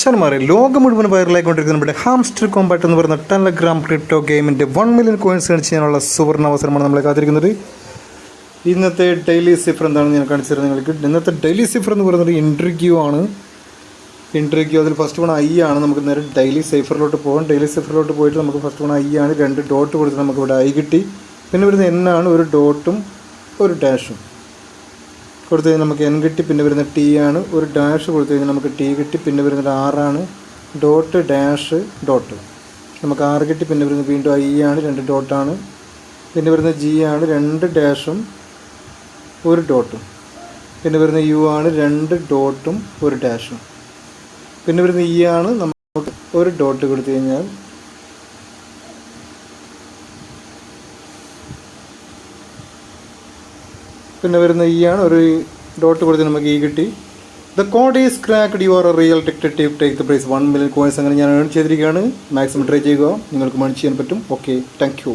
ചർമാരെ ലോകം മുഴുവൻ വൈറലായിക്കൊണ്ടിരിക്കുന്ന നമ്മുടെ ഹാംസ്റ്റർ കോമ്പാറ്റ് എന്ന് പറയുന്ന ടെലഗ്രാം ക്രിപ്റ്റോ ഗെയിമിന്റെ വൺ മില്യൺ കോയിൻസ് കാണിച്ച് ചെയ്യാനുള്ള സുവർണ അവസരമാണ് നമ്മളെ കാത്തിരിക്കുന്നത്. ഇന്നത്തെ ഡെയിലി സിഫർ എന്താണെന്ന് ഞാൻ കാണിച്ചു തരാം നിങ്ങൾക്ക്? ഇന്നത്തെ ഡെയിലി സിഫർ എന്ന് പറയുന്നത് ഇൻട്രിക്യൂ ആണ്. ഇൻട്രിക്യൂ അതിൽ ഫസ്റ്റ് വൺ ഐ ആണ്. നമുക്ക് നേരെ ഡെയിലി സൈഫറിലോട്ട് പോകാം. ഡെയിലി സൈഫറിലോട്ട് പോയിട്ട് നമുക്ക് ഫസ്റ്റ് വൺ ഐ ആണ്. രണ്ട് ഡോട്ട് കൊടുത്ത് നമുക്ക് ഇവിടെ ഐ കിട്ടി. പിന്നെ വരുന്ന ആണ്. ഒരു ഡോട്ടും ഒരു ഡാഷും കൊടുത്തു കഴിഞ്ഞാൽ നമുക്ക് എൻ കിട്ടി പിന്നെ വരുന്ന ടി ആണ്. ഒരു ഡാഷ് കൊടുത്തു കഴിഞ്ഞാൽ നമുക്ക് ടി കിട്ടി പിന്നെ വരുന്നത് ആറാണ് ഡോട്ട് ഡാഷ് ഡോട്ട് നമുക്ക് ആറ് കിട്ടി പിന്നെ വരുന്നത് വീണ്ടും ഐ ആണ് രണ്ട് ഡോട്ടാണ് പിന്നെ വരുന്നത് ജി ആണ് രണ്ട് ഡാഷും ഒരു ഡോട്ടും പിന്നെ വരുന്ന യു ആണ് രണ്ട് ഡോട്ടും ഒരു ഡാഷും പിന്നെ വരുന്ന ഇ ആണ് നമുക്ക് ഒരു ഡോട്ട് കൊടുത്തു കഴിഞ്ഞാൽ പിന്നെ വരുന്ന ഈ ആണ് ഒരു ഡോട്ട് കൊടുത്ത് നമുക്ക് ഈ കിട്ടി. The code is cracked you are a real detective take the prize one million coins അങ്ങനെ ഞാൻ ഏൺ ചെയ്തിരിക്കുകയാണ്. മാക്സിമം ട്രൈ ചെയ്യുക. നിങ്ങൾക്ക് മൺ ചെയ്യാൻ പറ്റും. Okay thank you